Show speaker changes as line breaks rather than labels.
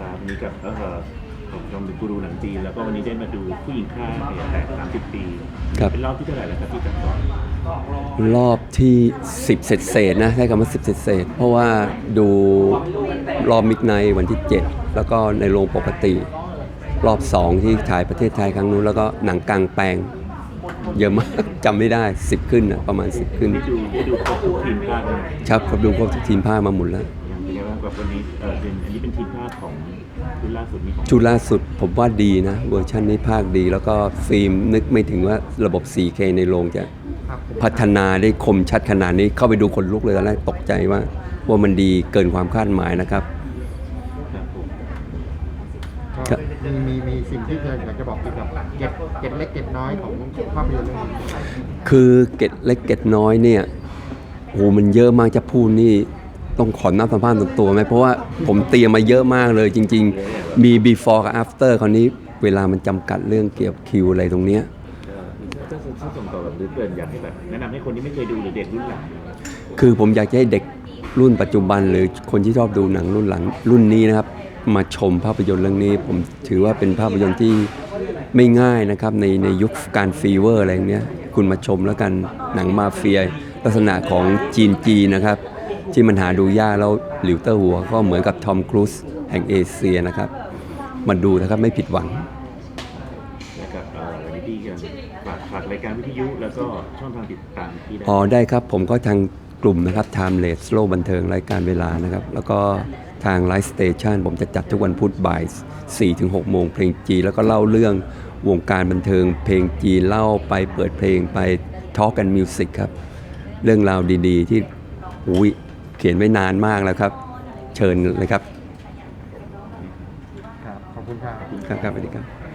ครับวันนี้กับเออผมชมดูกูรูหนังจีนแล้วก็วันนี้ได้มาดูผู้หญิงฆ่าเหตุแตก30ปี
ครับ
เป็นรอบที่เท่าไหร่แล้วครับที่จัดก่อน
รอบที่ 10เศษเศษๆนะใช้คำว่า 10เศษเศษๆเพราะว่าดูรอบมิกไนวันที่ 7 แล้วก็ในโรงปกติ รอบ 2 ที่ฉายประเทศไทยครั้งนู้น แล้วก็หนังกลางแปลง เยอะมาก จำไม่ได้ 10 ขึ้นนะประมาณ 10 ขึ้น
ได้ดูได้ดูครบทุกทีมภาคเลย
ครับผมดูพวกทีมผ้ามาหมดแล้ว
เป็นไงบ้าง กับวันนี้เออเป็นอันนี้เป็นทีมภาคของรุ่นล่าสุดมีของ
ชุดล่าสุดผมว่าดีนะ เวอร์ชันนี้ภาคดี แล้วก็ฟิล์มนึกไม่ถึงว่าระบบ 4K ในโรงจะพัฒนาได้คมชัดขนาดนี้เข้าไปดูคนลุกเลยตอนแรกตกใจว่า ว่ามันดีเกินความคาดหมายนะครับ
ครับผม
ครั
ก็
บ
มีมีมีสิ่งที่เธออยากจะบอกเกี่ยวกับเก็บเก็บเล็กเก็บน้อยของภาพยนตร์เรื่องนี้
คือเกตเล็กเกตน้อยเนี่ยโหมันเยอะมากจะพูดนี่ ต้องขอนับสัมภาษณ์ตัวตัวไหมเพราะว่าผมเตรียมมาเยอะมากเลยจริง ๆ มี before กับ after คราวนี้เวลามันจำกัดเรื่องเกี่ยวกับคิวอะไรตรงเนี้ย
ถ้าถ้าส่งต่อแบบหรือเกินอยากให้แบบแนะนำให้คนที่ไม่เคยดูหรือเด็กรุ่นหลัง
คือผมอยากจะให้เด็กรุ่นปัจจุบันหรือคนที่ชอบดูหนังรุ่นหลังรุ่นนี้นะครับ มาชมภาพยนตร์เรื่องนี้ ผมถือว่าเป็นภาพยนตร์ที่ไม่ง่ายนะครับ ในในยุคการฟีเวอร์อะไรอย่างเนี้ยคุณมาชมแล้วกันหนังมาเฟีย ลักษณะของจีนจีนนะครับ ที่มันหาดูยากแล้วหลิวเตอร์หัวก็เหมือนกับทอมครูซแห่งเอเชียนะครับมาดูนะครับไม่ผิดหวัง
แล้วกับเอ่อวันนี้พี่กันฝากฝากรายการวิทยุแล้วก็ช่องทางติดตามที่ได้
อ๋อได้ครับผมก็ทางกลุ่มนะครับ Timeless Slow บันเทิงรายการเวลานะครับ แล้วก็ทาง Live Station ผมจะจัดทุกวันพุธบ่าย4ถึง6โมงเพลงจีนแล้วก็เล่าเรื่องวงการบันเทิง เพลงจีนเล่าไปเปิดเพลงไปทอ l กันมิวสิกครับ เรื่องราวดีๆที่อุ้ย เขียนไว้นานมากแล้วครับ เชิญเลยครับ
ครับ ขอบคุณครับ
ครับครับสวัสดีครับ